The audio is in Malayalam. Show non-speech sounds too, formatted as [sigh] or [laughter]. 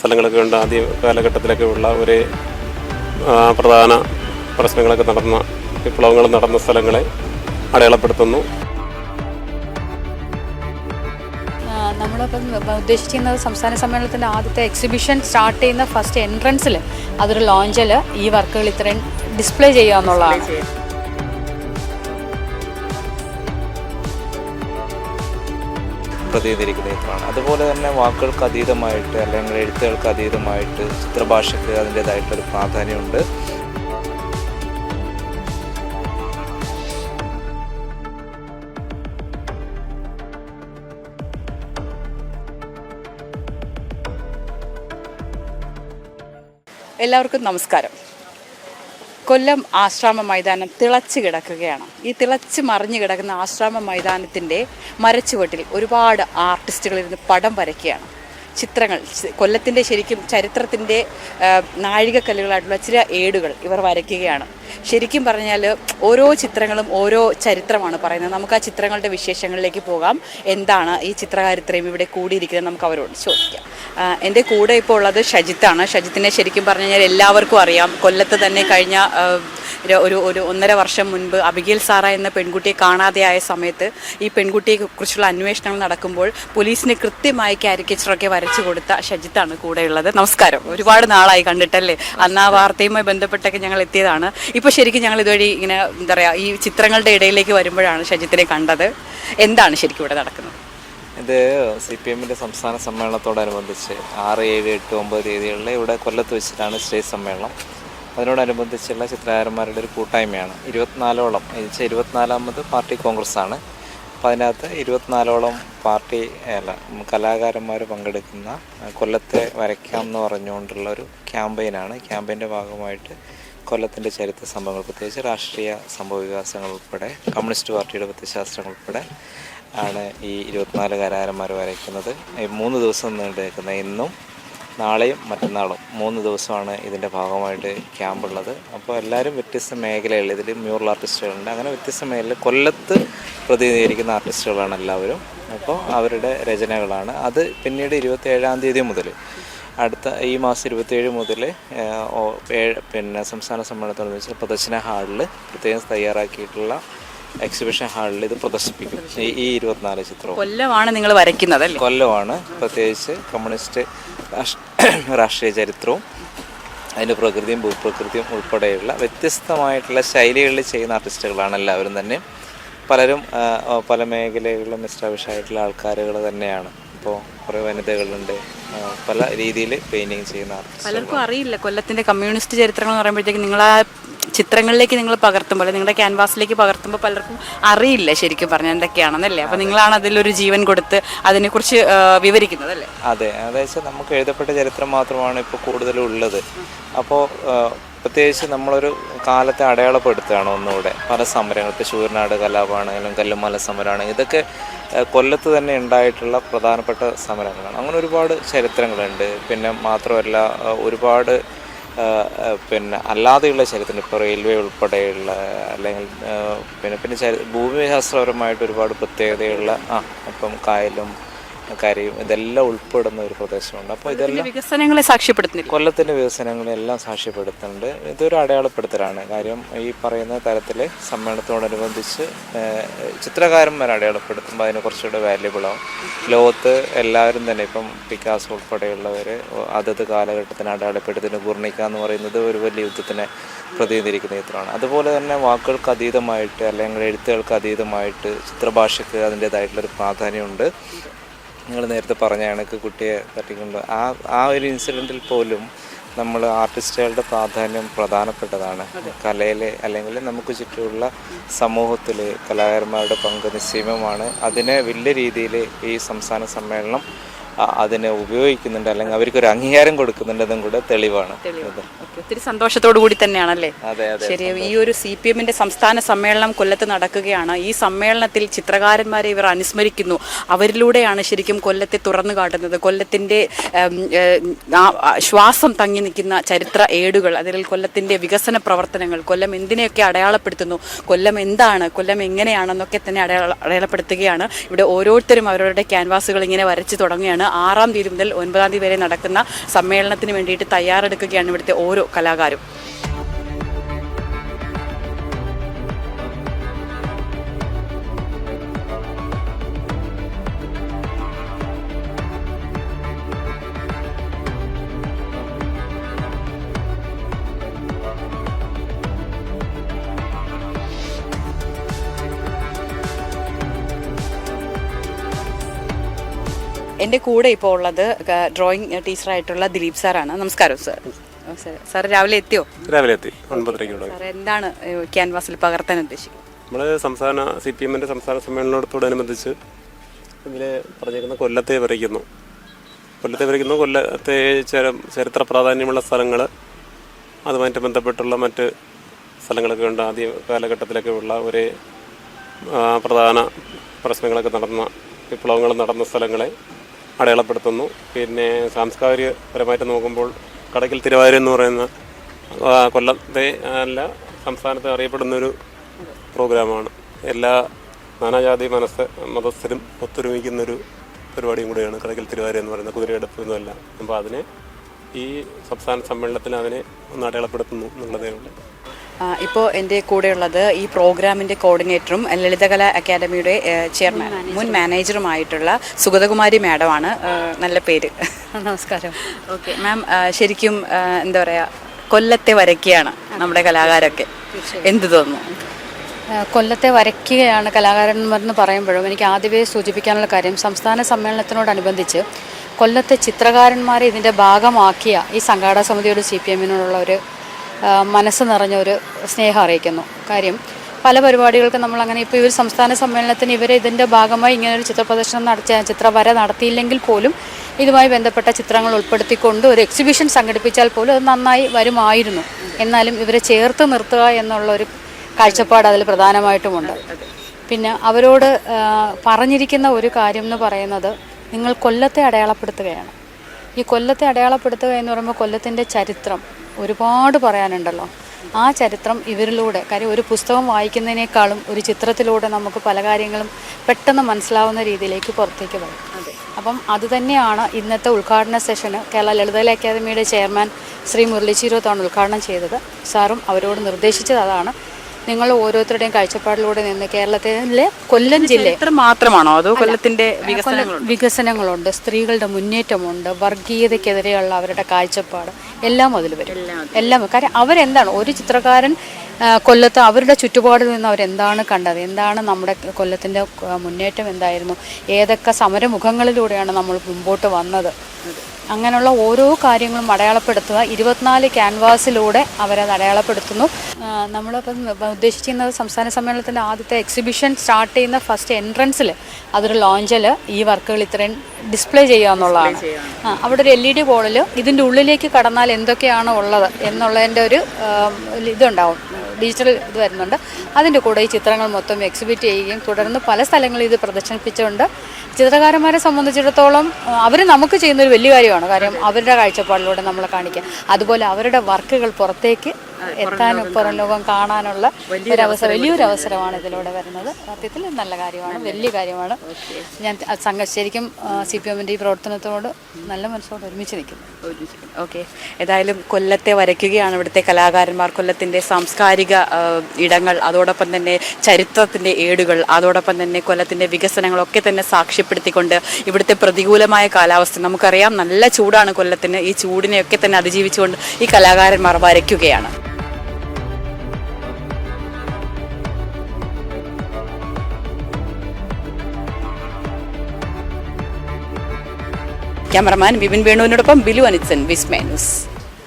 സ്ഥലങ്ങളൊക്കെ ഉണ്ട്. ആദ്യ കാലഘട്ടത്തിലൊക്കെ ഉള്ള ഒരു പ്രധാന പ്രശ്നങ്ങളൊക്കെ നടന്ന വിപ്ലവങ്ങൾ നടന്ന സ്ഥലങ്ങളെ അടയാളപ്പെടുത്തുന്നു. നമ്മളിപ്പം ഉദ്ദേശിക്കുന്നത് സംസ്ഥാന സമ്മേളനത്തിന്റെ ആദ്യത്തെ എക്സിബിഷൻ സ്റ്റാർട്ട് ചെയ്യുന്ന ഫസ്റ്റ് എൻട്രൻസിൽ അതൊരു ലോഞ്ചിൽ ഈ വർക്കുകൾ ഇത്രയും ഡിസ്പ്ലേ ചെയ്യുക എന്നുള്ളതാണ്. പ്രതിനിധീകരിക്കുന്ന ചിത്രമാണ് അതുപോലെ തന്നെ വാക്കുകൾക്ക് അതീതമായിട്ട് അല്ലെങ്കിൽ എഴുത്തുകൾക്ക് അതീതമായിട്ട് ചിത്രഭാഷയ്ക്ക് അതിന്റെതായിട്ടൊരു പ്രാധാന്യമുണ്ട്. എല്ലാവർക്കും നമസ്കാരം. കൊല്ലം ആശ്രാമ മൈതാനം തിളച്ച് കിടക്കുകയാണ്. ഈ തിളച്ച് മറിഞ്ഞു കിടക്കുന്ന ആശ്രാമ മൈതാനത്തിന്റെ മരച്ചുവട്ടിൽ ഒരുപാട് ആർട്ടിസ്റ്റുകൾ ഇരുന്ന് പടം വരയ്ക്കുകയാണ്. ചിത്രങ്ങൾ കൊല്ലത്തിന്റെ ശരിക്കും ചരിത്രത്തിന്റെ നാഴികക്കല്ലുകളായിട്ടുള്ള ചില ഏടുകൾ ഇവർ വരയ്ക്കുകയാണ്. ശരിക്കും പറഞ്ഞാൽ ഓരോ ചിത്രങ്ങളും ഓരോ ചരിത്രമാണ് പറയുന്നത്. നമുക്ക് ആ ചിത്രങ്ങളുടെ വിശേഷങ്ങളിലേക്ക് പോകാം. എന്താണ് ഈ ചിത്രകാരിത്രയും ഇവിടെ കൂടിയിരിക്കുന്നത് നമുക്ക് അവരോട് ചോദിക്കാം. എന്റെ കൂടെ ഇപ്പോൾ ഉള്ളത് ഷജിത്താണ്. ഷജിത്തിനെ ശരിക്കും പറഞ്ഞു കഴിഞ്ഞാൽ എല്ലാവർക്കും അറിയാം. കൊല്ലത്ത് തന്നെ കഴിഞ്ഞ ഒരു- ഒരു ഒന്നര വർഷം മുൻപ് അബിഗേൽ സാറ എന്ന പെൺകുട്ടിയെ കാണാതെയായ സമയത്ത് ഈ പെൺകുട്ടിയെ കുറിച്ചുള്ള അന്വേഷണങ്ങൾ നടക്കുമ്പോൾ പോലീസിന് കൃത്യമായി കാരിക്കേച്ചറൊക്കെ വരച്ചു കൊടുത്ത ഷജിത്താണ് കൂടെയുള്ളത്. നമസ്കാരം. ഒരുപാട് നാളായി കണ്ടിട്ടല്ലേ? അന്ന് ആ വാർത്തയുമായി ബന്ധപ്പെട്ടൊക്കെ ഞങ്ങൾ എത്തിയതാണ്. ഇപ്പോൾ ശരിക്കും ഞങ്ങൾ ഇതുവഴി ഇങ്ങനെ എന്താ പറയുക ഈ ചിത്രങ്ങളുടെ ഇടയിലേക്ക് വരുമ്പോഴാണ് ഷജിത്തിനെ കണ്ടത്. എന്താണ് ശരിക്കും ഇവിടെ നടക്കുന്നത്? ഇത് സി പി എമ്മിന്റെ സംസ്ഥാന സമ്മേളനത്തോടനുബന്ധിച്ച് ആറ് ഏഴ് എട്ട് ഒമ്പത് തീയതികളിൽ ഇവിടെ കൊല്ലത്ത് വെച്ചിട്ടാണ് സ്റ്റേജ് സമ്മേളനം. അതിനോടനുബന്ധിച്ചുള്ള ചിത്രകാരന്മാരുടെ ഒരു കൂട്ടായ്മയാണ്. ഇരുപത്തിനാലോളം എന്നുവെച്ചാൽ ഇരുപത്തിനാലാമത് പാർട്ടി കോൺഗ്രസ് ആണ് അപ്പം അതിനകത്ത് ഇരുപത്തിനാലോളം പാർട്ടി അല്ല കലാകാരന്മാർ പങ്കെടുക്കുന്ന കൊല്ലത്തെ വരയ്ക്കാം എന്ന് പറഞ്ഞുകൊണ്ടുള്ള ഒരു ക്യാമ്പയിനാണ്. ക്യാമ്പയിന്റെ ഭാഗമായിട്ട് കൊല്ലത്തിന്റെ ചരിത്ര സംഭവങ്ങൾ പ്രത്യേകിച്ച് രാഷ്ട്രീയ സംഭവ വികാസങ്ങൾ ഉൾപ്പെടെ കമ്മ്യൂണിസ്റ്റ് പാർട്ടിയുടെ പ്രത്യശാസ്ത്രങ്ങൾ ഉൾപ്പെടെ ആണ് ഈ ഇരുപത്തിനാല് കലാകാരന്മാർ വരയ്ക്കുന്നത്. മൂന്ന് ദിവസം നീണ്ടു നിൽക്കുന്ന ഇന്നും നാളെയും മറ്റന്നാളും. മൂന്ന് ദിവസമാണ് ഇതിന്റെ ഭാഗമായിട്ട് ക്യാമ്പുള്ളത്. അപ്പോൾ എല്ലാവരും വ്യത്യസ്ത മേഖലകളിൽ ഇതിൽ മ്യൂറൽ ആർട്ടിസ്റ്റുകളുണ്ട്. അങ്ങനെ വ്യത്യസ്ത മേഖലയിൽ കൊല്ലത്ത് പ്രതിനിധീകരിക്കുന്ന ആർട്ടിസ്റ്റുകളാണ് എല്ലാവരും. അപ്പോൾ അവരുടെ രചനകളാണ്. അത് പിന്നീട് ഇരുപത്തി ഏഴാം തീയതി മുതൽ അടുത്ത ഈ മാസം ഇരുപത്തിയേഴ് മുതൽ പിന്നെ സംസ്ഥാന സമ്മേളനത്തോടനുബന്ധിച്ച് പ്രദർശന ഹാളിൽ പ്രത്യേകം തയ്യാറാക്കിയിട്ടുള്ള എക്സിബിഷൻ ഹാളിൽ ഇത് പ്രദർശിപ്പിക്കും. ഈ- ഇരുപത്തിനാല് ചിത്രവും. കൊല്ലമാണ് നിങ്ങൾ വരയ്ക്കുന്നത് കൊല്ലമാണ്. പ്രത്യേകിച്ച് കമ്മ്യൂണിസ്റ്റ് [coughs] രാഷ്ട്രീയ ചരിത്രവും അതിന്റെ പ്രകൃതിയും ഭൂപ്രകൃതിയും ഉൾപ്പെടെയുള്ള വ്യത്യസ്തമായിട്ടുള്ള ശൈലികളിൽ ചെയ്യുന്ന ആർട്ടിസ്റ്റുകളാണ് എല്ലാവരും തന്നെ. പലരും പല മേഖലകളിലും എസ്റ്റാബ്ലിഷ് ആയിട്ടുള്ള ആൾക്കാരുകൾ തന്നെയാണ്. ഇപ്പോൾ കുറേ വനിതകളുണ്ട്. പല രീതിയിൽ പെയിന്റിങ് ചെയ്യുന്ന ആർട്ടിസ്റ്റ് പലർക്കും അറിയില്ല. കൊല്ലത്തിന്റെ കമ്മ്യൂണിസ്റ്റ് ചരിത്രങ്ങൾ എന്ന് പറയുമ്പോഴത്തേക്ക് നിങ്ങളാ ചിത്രങ്ങളിലേക്ക് നിങ്ങൾ പകർത്തുമ്പോൾ നിങ്ങളുടെ ക്യാൻവാസിലേക്ക് പകർത്തുമ്പോൾ പലർക്കും അറിയില്ല ശരിക്കും പറഞ്ഞാൽ എന്തൊക്കെയാണെന്നല്ലേ? അപ്പൊ നിങ്ങളാണ് അതിലൊരു ജീവൻ കൊടുത്ത് അതിനെക്കുറിച്ച് വിവരിക്കുന്നത് അല്ലേ? അതെ. അതായത് നമുക്ക് എഴുതപ്പെട്ട ചരിത്രം മാത്രമാണ് ഇപ്പോൾ കൂടുതലും ഉള്ളത് അപ്പോൾ പ്രത്യേകിച്ച് നമ്മളൊരു കാലത്തെ അടയാളപ്പെടുത്തുകയാണ് ഒന്നുകൂടെ. പല സമരങ്ങൾ. ഇപ്പോൾ ശൂരനാട് കലാപമാണെങ്കിലും കല്ലുമല സമരമാണെങ്കിലും ഇതൊക്കെ കൊല്ലത്ത് തന്നെ ഉണ്ടായിട്ടുള്ള പ്രധാനപ്പെട്ട സമരങ്ങളാണ്. അങ്ങനെ ഒരുപാട് ചരിത്രങ്ങളുണ്ട്. പിന്നെ മാത്രമല്ല ഒരുപാട് പിന്നെ അല്ലാതെയുള്ള ചരിത്രം ഇപ്പോൾ റെയിൽവേ ഉൾപ്പെടെയുള്ള അല്ലെങ്കിൽ പിന്നെ പിന്നെ ചരി ഭൂമിശാസ്ത്രപരമായിട്ട് ഒരുപാട് പ്രത്യേകതയുള്ള ആ ഇപ്പം കായലും കരയും ഇതെല്ലാം ഉൾപ്പെടുന്ന ഒരു പ്രദേശമുണ്ട്. അപ്പോൾ ഇതെല്ലാം വികസനങ്ങളെ സാക്ഷ്യപ്പെടുത്തുന്നില്ല? കൊല്ലത്തിന്റെ വികസനങ്ങളെല്ലാം സാക്ഷ്യപ്പെടുത്തുന്നുണ്ട്. ഇതൊരു അടയാളപ്പെടുത്തലാണ്. കാര്യം ഈ പറയുന്ന തരത്തിൽ സമ്മേളനത്തോടനുബന്ധിച്ച് ചിത്രകാരന്മാർ അടയാളപ്പെടുത്തുമ്പോൾ അതിന് കുറച്ചുകൂടെ വാല്യബിൾ ആവും. ലോകത്ത് എല്ലാവരും തന്നെ ഇപ്പം പിക്കാസ് ഉൾപ്പെടെയുള്ളവർ അതത് കാലഘട്ടത്തിന് അടയാളപ്പെടുത്തുന്ന ഗുർണിക്ക എന്ന് പറയുന്നത് ഒരു വലിയ യുദ്ധത്തിനെ പ്രതിനിധീകരിക്കുന്ന ചിത്രമാണ്. അതുപോലെ തന്നെ വാക്കുകൾക്ക് അതീതമായിട്ട് അല്ലെങ്കിൽ എഴുത്തുകൾക്ക് അതീതമായിട്ട് ചിത്രഭാഷയ്ക്ക് അതിന്റേതായിട്ടുള്ളൊരു പ്രാധാന്യമുണ്ട്. നിങ്ങൾ നേരത്തെ പറഞ്ഞ കണക്ക് കുട്ടിയെ തട്ടിക്കൊണ്ട് ആ ആ ഒരു ഇൻസിഡന്റിൽ പോലും നമ്മൾ ആർട്ടിസ്റ്റുകളുടെ പ്രാധാന്യം പ്രധാനപ്പെട്ടതാണ്. കലയിൽ അല്ലെങ്കിൽ നമുക്ക് ചുറ്റുമുള്ള സമൂഹത്തിൽ കലാകാരന്മാരുടെ പങ്ക് നിശ്ചയമാണ് അതിനെ വലിയ രീതിയിൽ ഈ സംസ്ഥാന സമ്മേളനം അതിനെ ഉപയോഗിക്കുന്നുണ്ട് അല്ലെങ്കിൽ അവർക്കൊരു അംഗീകാരം കൊടുക്കുന്നുണ്ടെന്നും കൂടെ തെളിവാണ്. ഒത്തിരി സന്തോഷത്തോടു കൂടി തന്നെയാണല്ലേ? ശരി ഈ ഒരു സി പി എമ്മിന്റെ സംസ്ഥാന സമ്മേളനം കൊല്ലത്ത് നടക്കുകയാണ്. ഈ സമ്മേളനത്തിൽ ചിത്രകാരന്മാരെ ഇവർ അനുസ്മരിക്കുന്നു. അവരിലൂടെയാണ് ശരിക്കും കൊല്ലത്തെ തുറന്നു കാട്ടുന്നത്. കൊല്ലത്തിന്റെ ശ്വാസം തങ്ങി നിൽക്കുന്ന ചരിത്ര ഏടുകൾ അതിൽ കൊല്ലത്തിന്റെ വികസന പ്രവർത്തനങ്ങൾ കൊല്ലം എന്തിനെയൊക്കെ അടയാളപ്പെടുത്തുന്നു കൊല്ലം എന്താണ് കൊല്ലം എങ്ങനെയാണെന്നൊക്കെ തന്നെ അടയാള അടയാളപ്പെടുത്തുകയാണ്. ഇവിടെ ഓരോരുത്തരും അവരുടെ ക്യാൻവാസുകൾ ഇങ്ങനെ വരച്ചു തുടങ്ങുകയാണ്. വരികയാണ് ആറാം തീയതി മുതൽ ഒൻപതാം തീയതി വരെ നടക്കുന്ന സമ്മേളനത്തിന് വേണ്ടിയിട്ട് തയ്യാറെടുക്കുകയാണ് ഇവിടുത്തെ ഓരോ കലാകാരും. എന്റെ കൂടെ ഇപ്പോൾ ഉള്ളത് ഡ്രോയിങ് ടീച്ചറായിട്ടുള്ള ദിലീപ് സാറാണ്. നമസ്കാരം സാർ സാർ രാവിലെ എത്തിയോ? രാവിലെ എത്തി. ഒൻപതരയ്ക്ക് എന്താണ് ക്യാൻവാസിൽ പകർത്താൻ ഉദ്ദേശിക്കുന്നത്? നമ്മൾ സംസ്ഥാന സി പി എമ്മിന്റെ സംസ്ഥാന സമ്മേളനത്തോടനുബന്ധിച്ച് ഇതിൽ പറഞ്ഞിരിക്കുന്ന കൊല്ലത്തെ വരയ്ക്കുന്നു കൊല്ലത്തെ വരയ്ക്കുന്നു കൊല്ലത്തെ ചര- ചരിത്ര പ്രാധാന്യമുള്ള സ്ഥലങ്ങൾ അതുമായിട്ട് ബന്ധപ്പെട്ടുള്ള മറ്റ് സ്ഥലങ്ങളൊക്കെ ഉണ്ട് ആദ്യ കാലഘട്ടത്തിലൊക്കെ ഉള്ള ഒരേ പ്രധാന പ്രശ്നങ്ങളൊക്കെ നടന്ന വിപ്ലവങ്ങൾ നടന്ന സ്ഥലങ്ങളെ അടയാളപ്പെടുത്തുന്നു. പിന്നെ സാംസ്കാരികപരമായിട്ട് നോക്കുമ്പോൾ കടയ്ക്കൽ തിരുവാതിര എന്ന് പറയുന്ന കൊല്ലത്തെ അല്ല സംസ്ഥാനത്തെ അറിയപ്പെടുന്നൊരു പ്രോഗ്രാമാണ്. എല്ലാ നാനാജാതി മനസ്സ് മതസ്ഥരും ഒത്തൊരുമിക്കുന്നൊരു പരിപാടിയും കൂടിയാണ് കടയ്ക്കൽ തിരുവാതിര എന്ന് പറയുന്ന കുതിരയെടുപ്പ് എന്നല്ല അപ്പോൾ അതിനെ ഈ സംസ്ഥാന സമ്മേളനത്തിൽ അതിനെ ഒന്ന് അടയാളപ്പെടുത്തുന്നു എന്നുള്ളതേ ഉള്ളൂ. ഇപ്പോൾ എന്റെ കൂടെയുള്ളത് ഈ പ്രോഗ്രാമിന്റെ കോർഡിനേറ്ററും ലളിതകല അക്കാദമിയുടെ ചെയർമാൻ മുൻ മാനേജറുമായിട്ടുള്ള സുഗതകുമാരി മാഡമാണ് നല്ല പേര്. നമസ്കാരം. ഓക്കെ മാം ശരിക്കും എന്താ പറയുക കൊല്ലത്തെ വരയ്ക്കുകയാണ് നമ്മുടെ കലാകാരൊക്കെ. എന്ത് തോന്നുന്നു? കൊല്ലത്തെ വരയ്ക്കുകയാണ് കലാകാരന്മാരെന്ന് പറയുമ്പോഴും എനിക്ക് ആദ്യമേ സൂചിപ്പിക്കാനുള്ള കാര്യം സംസ്ഥാന സമ്മേളനത്തിനോടനുബന്ധിച്ച് കൊല്ലത്തെ ചിത്രകാരന്മാരെ ഇതിന്റെ ഭാഗമാക്കിയ ഈ സംഘാടക സമിതിയോട് സി പി എമ്മിനോടുള്ള ഒരു മനസ്സ് നിറഞ്ഞൊരു സ്നേഹം അറിയിക്കുന്നു. കാര്യം പല പരിപാടികൾക്ക് നമ്മൾ അങ്ങനെ ഇപ്പോൾ ഇവർ സംസ്ഥാന സമ്മേളനത്തിന് ഇവരെ ഇതിന്റെ ഭാഗമായി ഇങ്ങനെ ഒരു ചിത്ര പ്രദർശനം നടത്തിയ ചിത്രവര നടത്തിയില്ലെങ്കിൽ പോലും ഇതുമായി ബന്ധപ്പെട്ട ചിത്രങ്ങൾ ഉൾപ്പെടുത്തിക്കൊണ്ട് ഒരു എക്സിബിഷൻ സംഘടിപ്പിച്ചാൽ പോലും അത് നന്നായി വരുമായിരുന്നു. എന്നാലും ഇവരെ ചേർത്ത് നിർത്തുക എന്നുള്ള ഒരു കാഴ്ചപ്പാട് അതിൽ പ്രധാനമായിട്ടുമുണ്ട്. പിന്നെ അവരോട് പറഞ്ഞിരിക്കുന്ന ഒരു കാര്യം എന്ന് പറയുന്നത് നിങ്ങൾ കൊല്ലത്തെ അടയാളപ്പെടുത്തുകയാണ്. ഈ കൊല്ലത്തെ അടയാളപ്പെടുത്തുക എന്ന് പറയുമ്പോൾ കൊല്ലത്തിന്റെ ചരിത്രം ഒരുപാട് പറയാനുണ്ടല്ലോ. ആ ചരിത്രം ഇവരിലൂടെ കാര്യം ഒരു പുസ്തകം വായിക്കുന്നതിനേക്കാളും ഒരു ചിത്രത്തിലൂടെ നമുക്ക് പല കാര്യങ്ങളും പെട്ടെന്ന് മനസ്സിലാവുന്ന രീതിയിലേക്ക് പുറത്തേക്ക് വരും. അപ്പം അതുതന്നെയാണ് ഇന്നത്തെ ഉദ്ഘാടന സെഷന് കേരള ലളിതകല അക്കാദമിയുടെ ചെയർമാൻ ശ്രീ മുരളി ചീരോത്താണ് ഉദ്ഘാടനം ചെയ്തത്. സാറും അവരോട് നിർദ്ദേശിച്ചത് അതാണ്. നിങ്ങൾ ഓരോരുത്തരുടെയും കാഴ്ചപ്പാടിലൂടെ നിന്ന് കേരളത്തിലെ കൊല്ലം ജില്ല മാത്രമാണോ? അതോ കൊല്ലത്തിന്റെ വികസനങ്ങളുണ്ട്? സ്ത്രീകളുടെ മുന്നേറ്റമുണ്ട്. വർഗീയതക്കെതിരെയുള്ള അവരുടെ കാഴ്ചപ്പാട്. എല്ലാം അതിൽ വരും. എല്ലാം കാര്യം അവരെന്താണ്? ഒരു ചിത്രകാരൻ കൊല്ലത്ത് അവരുടെ ചുറ്റുപാടിൽ നിന്ന് അവരെന്താണ് കണ്ടത്? എന്താണ് നമ്മുടെ കൊല്ലത്തിന്റെ മുന്നേറ്റം എന്തായിരുന്നു? ഏതൊക്കെ സമരമുഖങ്ങളിലൂടെയാണ് നമ്മൾ മുമ്പോട്ട് വന്നത്? അങ്ങനെയുള്ള ഓരോ കാര്യങ്ങളും അടയാളപ്പെടുത്തുക. ഇരുപത്തിനാല് ക്യാൻവാസിലൂടെ അവരത് അടയാളപ്പെടുത്തുന്നു. നമ്മളിപ്പം ഉദ്ദേശിക്കുന്നത് സംസ്ഥാന സമ്മേളനത്തിന്റെ ആദ്യത്തെ എക്സിബിഷൻ സ്റ്റാർട്ട് ചെയ്യുന്ന ഫസ്റ്റ് എൻട്രൻസിൽ അതൊരു ലോഞ്ചിൽ ഈ വർക്കുകൾ ഇത്രയും ഡിസ്പ്ലേ ചെയ്യുക എന്നുള്ളതാണ്. അവിടെ ഒരു എൽ ഇ ഡി ബോളിൽ ഇതിന്റെ ഉള്ളിലേക്ക് കടന്നാൽ എന്തൊക്കെയാണ് ഉള്ളത് എന്നുള്ളതിന്റെ ഒരു ഇതുണ്ടാവും. ഡിജിറ്റൽ ഇത് വരുന്നുണ്ട്. അതിന്റെ കൂടെ ഈ ചിത്രങ്ങൾ മൊത്തം എക്സിബിറ്റ് ചെയ്യുകയും തുടർന്ന് പല സ്ഥലങ്ങളിൽ ഇത് പ്രദർശിപ്പിച്ചുകൊണ്ട് ചിത്രകാരന്മാരെ സംബന്ധിച്ചിടത്തോളം അവർ നമുക്ക് ചെയ്യുന്ന ഒരു വലിയ കാര്യമാണ്. കാര്യം അവരുടെ കാഴ്ചപ്പാടിലൂടെ നമ്മളെ കാണിക്കുക. അതുപോലെ അവരുടെ വർക്കുകൾ പുറത്തേക്ക് എത്താനും പുറം ലോകം കാണാനുള്ള ഒരു അവസരം വലിയൊരു അവസരമാണ് ഇതിലൂടെ വരുന്നത്. സത്യത്തിൽ നല്ല കാര്യമാണ് വലിയ കാര്യമാണ്. ഞാൻ സംഘ ശരിക്കും സി പി എമ്മിന്റെ ഈ പ്രവർത്തനത്തോട് നല്ല മനസ്സോട് ഒരുമിച്ച് നിൽക്കുന്നു. ഓക്കെ. ഏതായാലും കൊല്ലത്തെ വരയ്ക്കുകയാണ് ഇവിടുത്തെ കലാകാരന്മാർ. കൊല്ലത്തിന്റെ സാംസ്കാരിക ഇടങ്ങൾ അതോടൊപ്പം തന്നെ ചരിത്രത്തിന്റെ ഏടുകൾ അതോടൊപ്പം തന്നെ കൊല്ലത്തിന്റെ വികസനങ്ങളൊക്കെ തന്നെ സാക്ഷ്യപ്പെടുത്തിക്കൊണ്ട് ഇവിടുത്തെ പ്രതികൂലമായ കാലാവസ്ഥ. നമുക്കറിയാം നല്ല ചൂടാണ് കൊല്ലത്തിന്. ഈ ചൂടിനെയൊക്കെ തന്നെ അതിജീവിച്ചുകൊണ്ട് ഈ കലാകാരന്മാർ വരയ്ക്കുകയാണ്. ക്യാമറമാൻ ബിപിൻ വേണുവിനോടൊപ്പം ബിലു അനിച്ചൻ വിസ്മയ ന്യൂസ്.